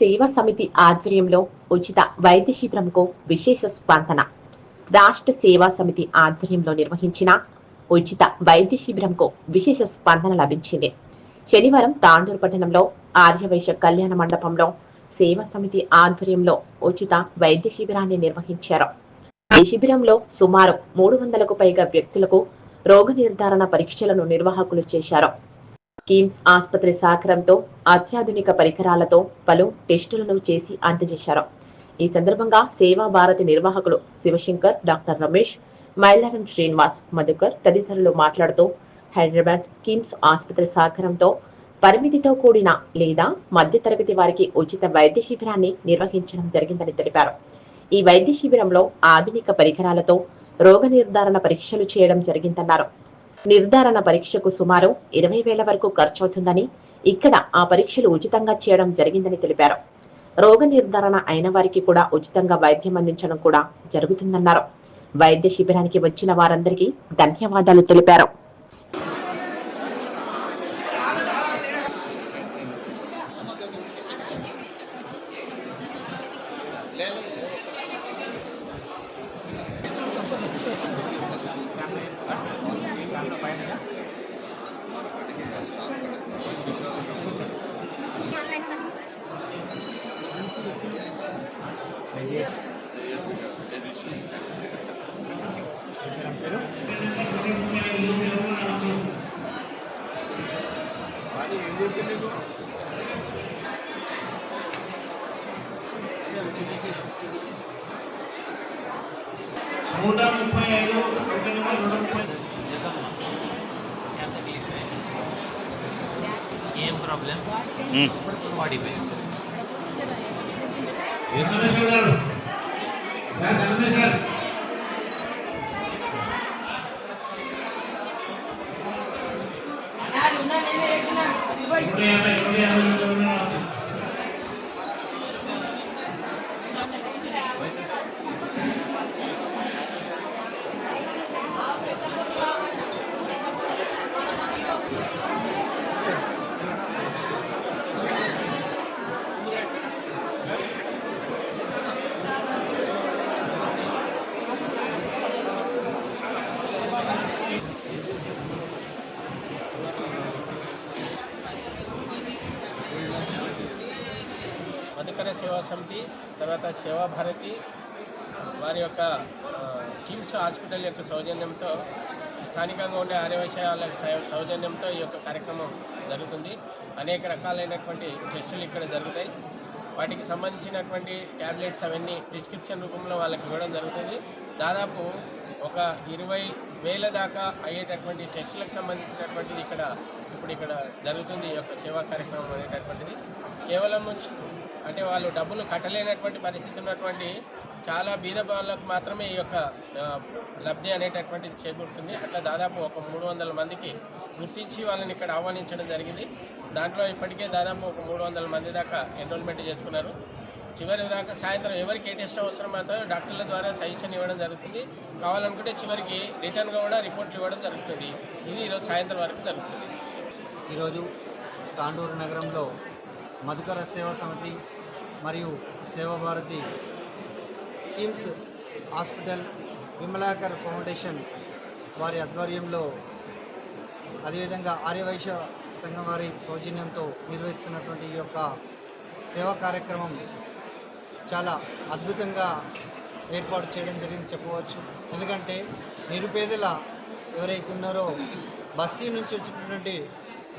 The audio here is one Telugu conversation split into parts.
సేవా సమితి ఆధ్వర్యంలో ఉచిత వైద్య శిబిరంకు విశేష స్పందన. రాష్ట్ర సేవా సమితి ఆధ్వర్యంలో నిర్వహించిన ఉచిత వైద్య శిబిరంకు విశేష స్పందన లభించింది. శనివారం తాండూరు పట్టణంలో ఆర్యవైశ్య కళ్యాణ మండపంలో సేవా సమితి ఆధ్వర్యంలో ఉచిత వైద్య శిబిరాన్ని నిర్వహించారు. ఈ శిబిరంలో సుమారు మూడు వందలకు పైగా వ్యక్తులకు రోగ నిర్ధారణ పరీక్షలను నిర్వాహకులు చేశారు. కిమ్స్ ఆసుపత్రి సహకారంతో అత్యాధునిక పరికరాలతో పలు టెస్టులను చేసి అందజేశారు. ఈ సందర్భంగా సేవా భారతి నిర్వాహకులు శివశంకర్ డాక్టర్ రమేష్ మైలారం శ్రీనివాస్ మధుకర్ తదితరులు మాట్లాడుతూ హైదరాబాద్ కిమ్స్ ఆసుపత్రి సహకారంతో పరిమితితో కూడిన లేదా మధ్యతరగతి వారికి ఉచిత వైద్య శిబిరాన్ని నిర్వహించడం జరిగిందని తెలిపారు. ఈ వైద్య శిబిరంలో ఆధునిక పరికరాలతో రోగ నిర్ధారణ పరీక్షలు చేయడం జరిగిందన్నారు. నిర్ధారణ పరీక్షకు సుమారు ఇరవై వేల వరకు ఖర్చవుతుందని ఇక్కడ ఆ పరీక్షలు ఉచితంగా చేయడం జరిగిందని తెలిపారు. రోగ నిర్ధారణ అయిన వారికి కూడా ఉచితంగా వైద్యం అందించడం కూడా జరుగుతుందన్నారు. వైద్య శిబిరానికి వచ్చిన వారందరికీ ధన్యవాదాలు తెలిపారు. నూట ముప్పై ఐదు ఒక నిమిషం నూట ముప్పై ఏం ప్రాబ్లం బాడీ పెయిన్స్ సంగమేశ్వర్ గారు సార్ Seva Samithi తర్వాత సేవా భారతి వారి యొక్క కిమ్స్ హాస్పిటల్ యొక్క సౌజన్యంతో స్థానికంగా ఉండే ఆర్యవైశ్యాల సౌజన్యంతో ఈ యొక్క కార్యక్రమం జరుగుతుంది. అనేక రకాలైనటువంటి టెస్టులు ఇక్కడ జరుగుతాయి. వాటికి సంబంధించినటువంటి ట్యాబ్లెట్స్ అవన్నీ ప్రిస్క్రిప్షన్ రూపంలో వాళ్ళకి ఇవ్వడం జరుగుతుంది. దాదాపు ఒక ఇరవై వేల దాకా అయ్యేటటువంటి టెస్టులకు సంబంధించినటువంటిది ఇక్కడ ఇప్పుడు ఇక్కడ జరుగుతుంది ఈ యొక్క సేవా కార్యక్రమం అనేటటువంటిది. కేవలం అంటే వాళ్ళు డబ్బులు కట్టలేనటువంటి పరిస్థితి ఉన్నటువంటి చాలా బీద వాళ్ళకు మాత్రమే ఈ యొక్క లబ్ధి అనేటటువంటిది చేకూరుతుంది. అట్లా దాదాపు ఒక మూడు వందల మందికి గుర్తించి వాళ్ళని ఇక్కడ ఆహ్వానించడం జరిగింది. దాంట్లో ఇప్పటికే దాదాపు ఒక మూడు వందల మంది దాకా ఎన్రోల్మెంట్ చేసుకున్నారు. చివరి దాకా సాయంత్రం ఎవరికి ఏ టెస్ట్ అవసరం అవుతాయో డాక్టర్ల ద్వారా సజెషన్ ఇవ్వడం జరుగుతుంది. కావాలనుకుంటే చివరికి రిటర్న్గా కూడా రిపోర్ట్లు ఇవ్వడం జరుగుతుంది. ఇది ఈరోజు సాయంత్రం వరకు జరుగుతుంది. ఈరోజు తాండూరు నగరంలో మధుకర సేవా సమితి మరియు Sevabharati KIMS hospital Vimalakar foundation వారి ఆధ్వర్యంలో అదేవిధంగా ఆర్యవైశ్య సంఘం వారి సౌజన్యంతో నిర్వహిస్తున్నటువంటి ఈ యొక్క సేవా కార్యక్రమం చాలా అద్భుతంగా ఏర్పాటు చేయడం జరిగింది చెప్పవచ్చు. ఎందుకంటే నిరుపేదల ఎవరైతే ఉన్నారో బస్సీ నుంచి వచ్చినటువంటి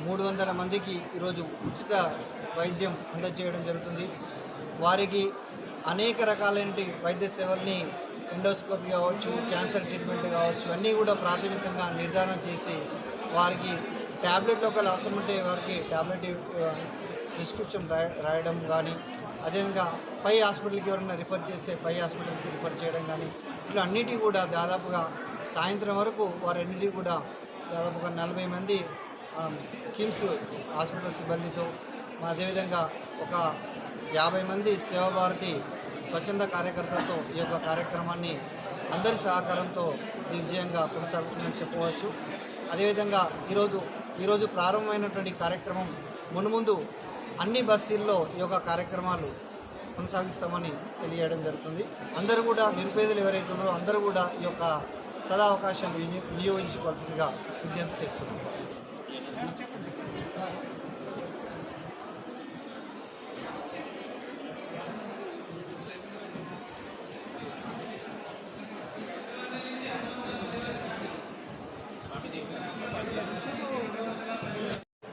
మూడు వందల మందికి ఈరోజు ఉచిత వైద్యం అందజేయడం జరుగుతుంది. వారికి అనేక రకాలైన వైద్య సేవల్ని ఎండోస్కోపీ కావచ్చు క్యాన్సర్ ట్రీట్మెంట్ కావచ్చు అన్నీ కూడా ప్రాథమికంగా నిర్ధారణ చేసి వారికి ట్యాబ్లెట్ ఒకవేళ అవసరం ఉంటే వారికి ట్యాబ్లెట్ ప్రిస్క్రిప్షన్ రాయ రాయడం కానీ అదేవిధంగా పై హాస్పిటల్కి ఎవరైనా రిఫర్ చేస్తే పై హాస్పిటల్కి రిఫర్ చేయడం కానీ ఇట్లా అన్నిటి కూడా దాదాపుగా సాయంత్రం వరకు వారన్నిటి కూడా దాదాపుగా నలభై మంది ఆ, కిమ్స్ హాస్పిటల్ సిబ్బందితో అదేవిధంగా ఒక యాభై మంది సేవాభారతి స్వచ్ఛంద కార్యకర్తలతో ఈ యొక్క కార్యక్రమాన్ని అందరి సహకారంతో నిర్జయంగా కొనసాగుతుందని చెప్పవచ్చు. అదేవిధంగా ఈరోజు ఈరోజు ప్రారంభమైనటువంటి కార్యక్రమం మునుముందు అన్ని బస్సుల్లో ఈ యొక్క కార్యక్రమాలు కొనసాగిస్తామని తెలియజేయడం జరుగుతుంది. అందరూ కూడా నిరుపేదలు ఎవరైతే ఉన్నారో అందరూ కూడా ఈ యొక్క సదా అవకాశాలు వినియోగించుకోవాల్సిందిగా విజ్ఞప్తి చేస్తున్నాం.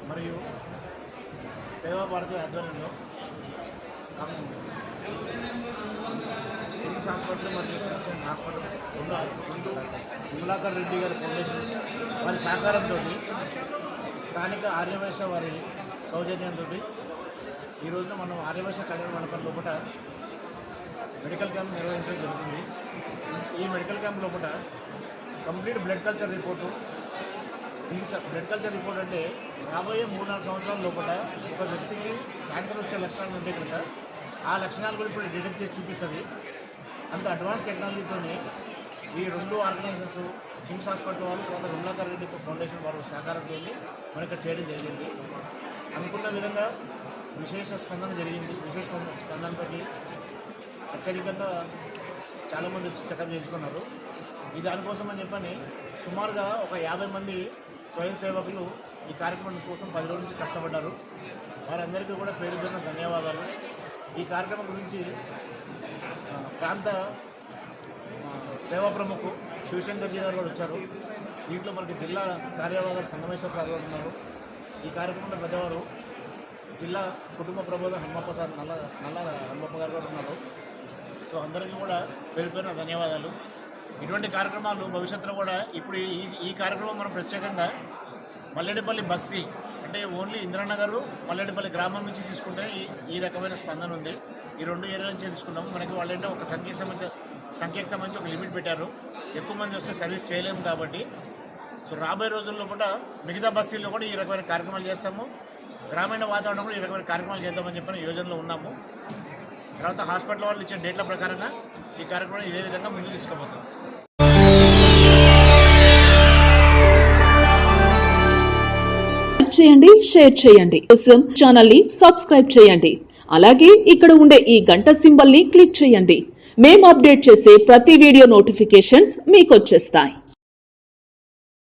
మరియు సేవా భారతి ఆధ్వర్యంలో కిమ్స్ హాస్పిటల్ మరియు సంక్షేమ హాస్పిటల్స్ ఉండాలి. ముందు విమలాకర్ రెడ్డి గారి ఫౌండేషన్ వారి సహకారంతో స్థానిక ఆర్యవేశ వారి సౌజన్యంతో ఈ రోజున మనం ఆర్యవేశ కళ్యాణ మండపం లోపల మెడికల్ క్యాంప్ నిర్వహించడం జరుగుతుంది ఈ మెడికల్ క్యాంప్ లోపల కంప్లీట్ బ్లడ్ కల్చర్ రిపోర్టు ఈ బ్లడ్ కల్చర్ రిపోర్ట్ అంటే రాబోయే మూడు నాలుగు సంవత్సరాల లోపల ఒక వ్యక్తికి క్యాన్సర్ వచ్చే లక్షణాలు ఉంటే కనుక ఆ లక్షణాలు కూడా ఇప్పుడు డిటెక్ట్ చేసి చూపిస్తుంది. అంత అడ్వాన్స్ టెక్నాలజీతోనే ఈ రెండు ఆర్గనైజర్స్ కిమ్స్ హాస్పిటల్ వాళ్ళు తర్వాత విమలాకర్ రెడ్డి ఫౌండేషన్ వారు చేయండి మన ఇక్కడ చేయడం జరిగింది. అనుకున్న విధంగా విశేష స్పందన జరిగింది. విశేష స్పంద- స్పందనతో అత్యధికంగా చాలామంది వచ్చి చెకప్ చేయించుకున్నారు. ఈ దానికోసం అని చెప్పని సుమారుగా ఒక యాభై మంది స్వయం సేవకులు ఈ కార్యక్రమం కోసం పది రోజుల నుంచి కష్టపడ్డారు. వారందరికీ కూడా పేరు పేరున ధన్యవాదాలు. ఈ కార్యక్రమం గురించి ప్రాంత సేవా ప్రముఖ శివశంకర్జీ గారు కూడా వచ్చారు. దీంట్లో మనకి జిల్లా కార్యవాహకులు సంగమేశ్వర సార్ గారు ఉన్నారు. ఈ కార్యక్రమంలో పెద్దవారు జిల్లా కుటుంబ ప్రబోధ హనుమప్ప సార్ నల్ల నల్ల హనుమప్ప గారు కూడా ఉన్నారు. సో అందరికీ కూడా పేరు పేరున ధన్యవాదాలు. ఇటువంటి కార్యక్రమాలు భవిష్యత్తులో కూడా ఇప్పుడు ఈ ఈ కార్యక్రమం మనం ప్రత్యేకంగా మల్లెడిపల్లి బస్తీ అంటే ఓన్లీ ఇంద్రానగర్ మల్లెడిపల్లి గ్రామం నుంచి తీసుకుంటే ఈ ఈ రకమైన స్పందన ఉంది. ఈ రెండు ఏరియాల నుంచి తీసుకున్నాము. మనకి వాళ్ళంటే ఒక సంఖ్యకు సంబంధించి సంఖ్యకు సంబంధించి ఒక లిమిట్ పెట్టారు. ఎక్కువ మంది వస్తే సర్వీస్ చేయలేము కాబట్టి సో రాబోయే రోజుల్లో కూడా మిగతా బస్తీల్లో కూడా ఈ రకమైన కార్యక్రమాలు చేస్తాము. గ్రామీణ వాతావరణం కూడా ఈ రకమైన కార్యక్రమాలు చేద్దామని చెప్పిన యోజనలో ఉన్నాము. తర్వాత హాస్పిటల్ వాళ్ళు ఇచ్చే డేట్ల ప్రకారంగా ఈ కార్యక్రమం ఇదే విధంగా ముందుకు తీసుకుపోతాం. చేయండి షేర్ చేయండి. కోసం ఛానల్ని సబ్స్క్రైబ్ చేయండి. అలాగే ఇక్కడ ఉండే ఈ గంట సింబల్ని క్లిక్ చేయండి. మేము అప్డేట్ చేసే ప్రతి వీడియో నోటిఫికేషన్స్ మీకు వచ్చేస్తాయి.